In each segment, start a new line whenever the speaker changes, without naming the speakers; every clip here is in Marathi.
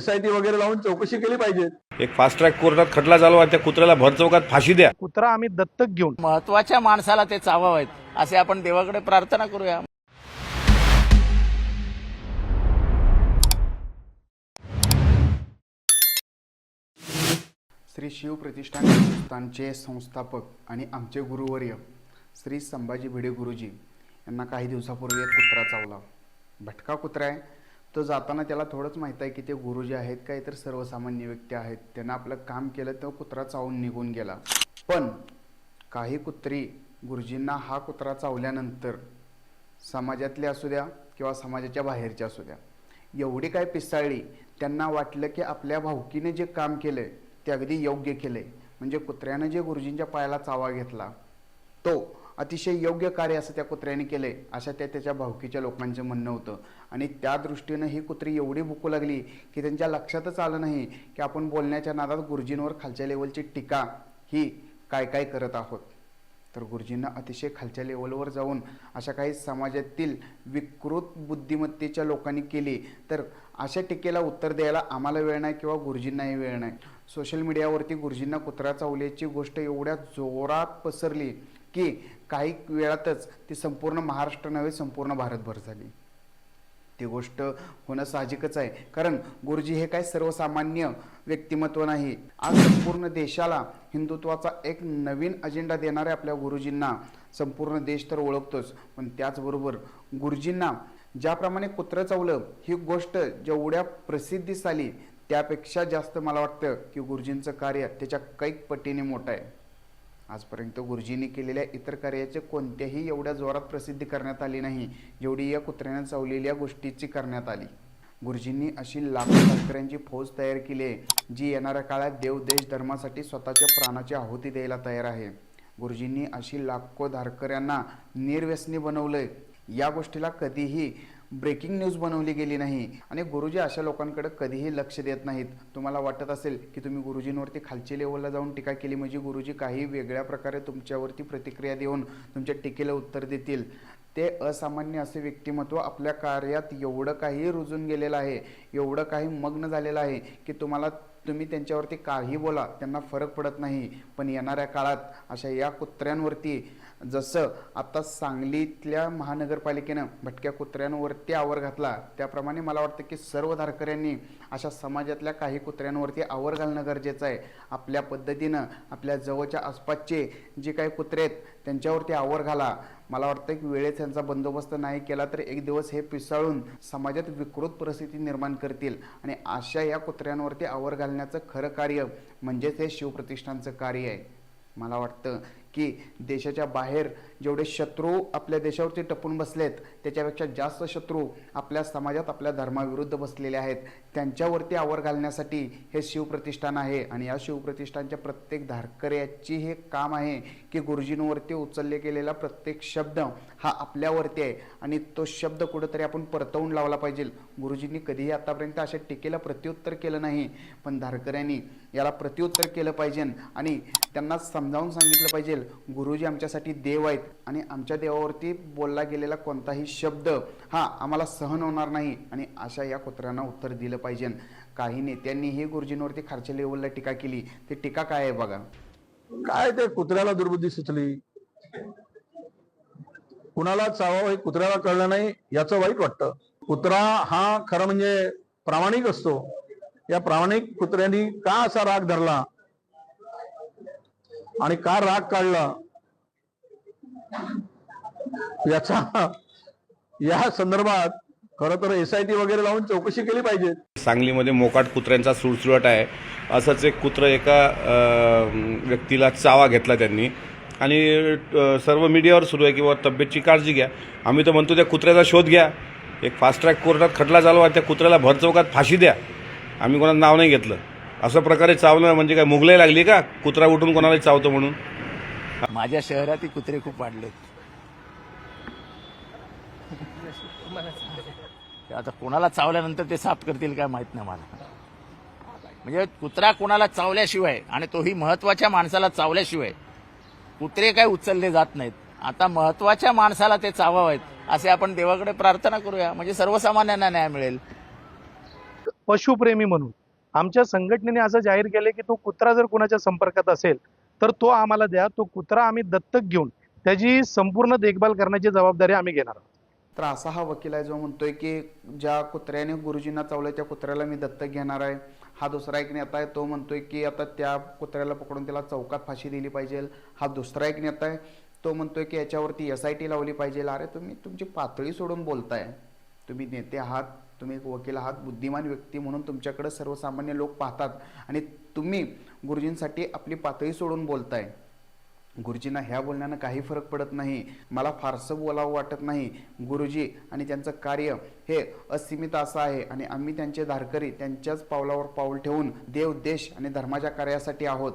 एसआयटी वगैरे लावून चौकशी केली पाहिजे.
एक फास्ट ट्रॅक कोर्टात खटला चालवा त्या कुत्र्याला भर चौकात फाशी द्या.
कुत्रा आम्ही दत्तक घेऊन.
महत्त्वाच्या माणसाला ते चावावेत. असे आपण देवाकडे प्रार्थना करूया.
श्री शिव प्रतिष्ठान संस्थानचे संस्थापक आणि आमचे गुरुवर्य श्री संभाजी भिडे गुरुजी यांना काही दिवसापूर्वी एक कुत्रा चावला. भटका कुत्रा आहे. तो जाताना त्याला थोडंच माहीत आहे की ते गुरुजी आहेत का इतर सर्वसामान्य व्यक्ती आहेत. त्यांना आपलं काम केलं तो कुत्रा चावून निघून गेला. पण काही कुत्री गुरुजींना हा कुत्रा चावल्यानंतर समाजातले असू द्या किंवा समाजाच्या बाहेरचे असू द्या एवढी काय पिसाळली त्यांना वाटलं की आपल्या भाऊकीने जे काम केलं ते अगदी योग्य केलंय. म्हणजे कुत्र्यानं जे गुरुजींच्या पायाला चावा घेतला तो अतिशय योग्य कार्य असं त्या कुत्र्याने केलंय अशा त्या त्याच्या भावकीच्या लोकांचं म्हणणं होतं. आणि त्या दृष्टीनं ही कुत्री एवढी भुकू लागली की त्यांच्या लक्षातच आलं नाही की आपण बोलण्याच्या नादात गुरुजींवर खालच्या लेवलची टीका ही काय काय करत आहोत. तर गुरुजींना अतिशय खालच्या लेवलवर जाऊन अशा काही समाजातील विकृत बुद्धिमत्तेच्या लोकांनी केली तर अशा टीकेला उत्तर द्यायला आम्हाला वेळ नाही किंवा गुरुजींनाही वेळ नाही. सोशल मीडियावरती गुरुजींना कुत्रा चावल्याची गोष्ट एवढ्या जोरात पसरली की काही वेळातच ती संपूर्ण महाराष्ट्र नव्हे संपूर्ण भारतभर झाली. ती गोष्ट होणं साहजिकच आहे. कारण गुरुजी हे काय सर्वसामान्य व्यक्तिमत्व नाही. आज संपूर्ण देशाला हिंदुत्वाचा एक नवीन अजेंडा देणाऱ्या आपल्या गुरुजींना संपूर्ण देश तर ओळखतोच. पण त्याचबरोबर गुरुजींना ज्याप्रमाणे कुत्रं चावलं ही गोष्ट जेवढ्या प्रसिद्धीस आली त्यापेक्षा जास्त मला वाटतं की गुरुजींचं कार्य त्याच्या कैक पटीने मोठं आहे. आजपर्यंत गुरुजींनी केलेल्या इतर कार्याचे कोणत्याही एवढ्या जोरात प्रसिद्धी करण्यात आली नाही जेवढी या कुत्र्याने चावलेल्या गोष्टीची करण्यात आली. गुरुजींनी अशी लाखो शास्त्र्यांची फौज तयार केली आहे जी येणाऱ्या काळात देव देश धर्मासाठी स्वतःच्या प्राणाची आहुती द्यायला तयार आहे. गुरुजींनी अशी लाखो धारकऱ्यांना निर्व्यसनी बनवलंय. या गोष्टीला कधीही ब्रेकिंग न्यूज बनवली गेली नाही. आणि गुरुजी अशा लोकांकडे कधीही लक्ष देत नाहीत. तुम्हाला वाटत असेल की तुम्ही गुरुजींवरती खालची लेवलला जाऊन टीका केली म्हणजे गुरुजी काही वेगळ्या प्रकारे तुमच्यावरती प्रतिक्रिया देऊन तुमच्या टीकेला उत्तर देतील. ते असामान्य असे व्यक्तिमत्व आपल्या कार्यात एवढं काही रुजून गेलेलं आहे एवढं काही मग्न झालेलं आहे की तुम्हाला तुम्ही त्यांच्यावरती काही बोला त्यांना फरक पडत नाही. पण येणाऱ्या काळात अशा या कुत्र्यांवरती जसं आता सांगलीतल्या महानगरपालिकेनं भटक्या कुत्र्यांवरती आवर घातला त्याप्रमाणे मला वाटतं की सर्व धारकऱ्यांनी अशा समाजातल्या काही कुत्र्यांवरती आवर घालणं गरजेचं आहे. आपल्या पद्धतीनं आपल्या जवळच्या आसपासचे जे काही कुत्रे आहेत त्यांच्यावरती आवर घाला. मला वाटतं की वेळेत त्यांचा बंदोबस्त नाही केला तर एक दिवस हे पिसाळून समाजात विकृत परिस्थिती निर्माण करतील. आणि अशा या कुत्र्यांवरती आवर घालण्याचं खरं कार्य म्हणजेच हे शिवप्रतिष्ठानचं कार्य आहे. मला वाटतं की देशाच्या बाहेर जेवढे शत्रू आपल्या देशावरती टपून बसलेत त्याच्यापेक्षा जास्त शत्रू आपल्या समाजात आपल्या धर्माविरुद्ध बसलेले आहेत. त्यांच्यावरती आवर घालण्यासाठी हे शिवप्रतिष्ठान आहे आणि या शिवप्रतिष्ठानच्या प्रत्येक धारकऱ्याची हे काम आहे की गुरुजींवरती उचलले गेलेला प्रत्येक शब्द हा आपल्यावरती आहे आणि तो शब्द कुठंतरी आपण परतवून लावला पाहिजे. गुरुजींनी कधीही आतापर्यंत अशा टीकेला प्रत्युत्तर केलं नाही पण धारकऱ्यांनी याला प्रत्युत्तर केलं पाहिजे. आणि त्यांना समजावून सांगितलं पाहिजे गुरुजी आमच्यासाठी देव आहेत. आणि आमच्या देवावरती बोलला गेलेला कोणताही शब्द हा आम्हाला सहन होणार नाही. आणि अशा या कुत्र्यांना उत्तर दिलं पाहिजे. काही नेत्यांनी हे गुरुजींवरती खालच्या लेवलला टीका केली. ती टीका काय आहे बघा.
काय ते कुत्र्याला दुर्बुद्धी सुचली? कुणाला चावावं हे कुत्र्याला कळलं नाही याचं वाईट वाटतं. कुत्रा हा खरं म्हणजे प्रामाणिक असतो. या प्रामाणिक कुत्र्यांनी का असा राग धरला? आणि का राग काढला? याचा या संदर्भात खरं तर एस आय टी वगैरे लावून चौकशी केली पाहिजे.
सांगलीमध्ये मोकाट कुत्र्यांचा सुळसुळट आहे. असंच एक कुत्रं एका व्यक्तीला चावा घेतला त्यांनी. आणि सर्व मीडियावर सुरू आहे की बाबा तब्येतची काळजी घ्या. आम्ही तर म्हणतो त्या कुत्र्याचा शोध घ्या. एक फास्ट ट्रॅक कोर्टात खटला चालवा त्या कुत्र्याला भर चौकात फाशी द्या. आम्ही कोणाचं नाव नाही घेतलं. असं प्रकारे चावलं म्हणजे काय मुगलाई लागली का? कुत्रा उठून कोणाला चावतो म्हणून.
माझ्या शहरातही कुत्रे खूप वाढले आता कोणाला चावल्यानंतर ते साफ करतील काय माहीत नाही मला. म्हणजे कुत्रा कोणाला चावल्याशिवाय आणि तोही महत्त्वाच्या माणसाला चावल्याशिवाय कुत्रे काय उचलले जात नाहीत. आता महत्त्वाच्या माणसाला ते चावावेत असे आपण देवाकडे प्रार्थना करूया. म्हणजे सर्वसामान्यांना न्याय मिळेल.
पशुप्रेमी म्हणून. आमच्या संघटनेने असं जाहीर केले की तो कुत्रा जर कोणाच्या संपर्कात असेल तर तो आम्हाला द्या. तो कुत्रा आम्ही दत्तक घेऊन त्याची संपूर्ण देखभाल करण्याची जबाबदारी आम्ही घेणार आहोत.
तर असा हा वकील आहे जो म्हणतोय की ज्या कुत्र्याने गुरुजींना चावलंय त्या कुत्र्याला मी दत्तक घेणार आहे. हा दुसरा एक नेता आहे तो म्हणतोय की आता त्या कुत्र्याला पकडून त्याला चौकात फाशी दिली पाहिजे. हा दुसरा एक नेता आहे तो म्हणतोय की याच्यावरती एस आय टी लावली पाहिजे. अरे तुम्ही तुमची पातळी सोडून बोलताय. तुम्ही नेते आहात तुम्ही एक वकील आहात बुद्धिमान व्यक्ती म्हणून तुमच्याकडे सर्वसामान्य लोक पाहतात आणि तुम्ही गुरुजींसाठी आपली पातळी सोडून बोलताय. गुरुजींना ह्या बोलण्यानं काही फरक पडत नाही. मला फारसं बोलावं वाटत नाही. गुरुजी आणि त्यांचं कार्य हे असीमित असं आहे आणि आम्ही त्यांचे धारकरी त्यांच्याच पावलावर पाऊल ठेवून देव देश आणि धर्माच्या कार्यासाठी आहोत.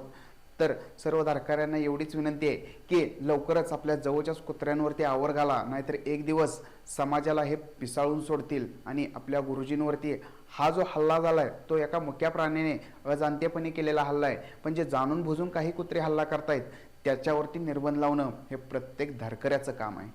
तर सर्व धारकऱ्यांना एवढीच विनंती आहे की लवकरच आपल्या जवळच्याच कुत्र्यांवरती आवर घाला नाहीतर एक दिवस समाजाला हे पिसाळून सोडतील आणि आपल्या गुरुजींवरती हा जो हल्ला झाला आहे तो एका मुक्या प्राण्याने अजाणतेपणे केलेला हल्ला आहे. पण जे जाणून बुजून काही कुत्रे हल्ला करतायत त्याच्यावरती निर्बंध लावणं हे प्रत्येक धारकऱ्याचं काम आहे.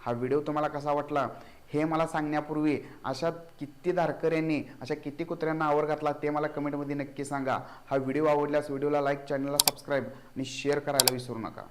हा व्हिडिओ तुम्हाला कसा वाटला? हे मला सांगण्यापूर्वी अशा किती धारकऱ्यांनी अशा किती कुत्र्यांना आवर घातला ते मला कमेंटमध्ये नक्की सांगा. हा व्हिडिओ आवडल्यास व्हिडिओला लाईक चॅनलला सबस्क्राईब आणि शेअर करायला विसरू नका.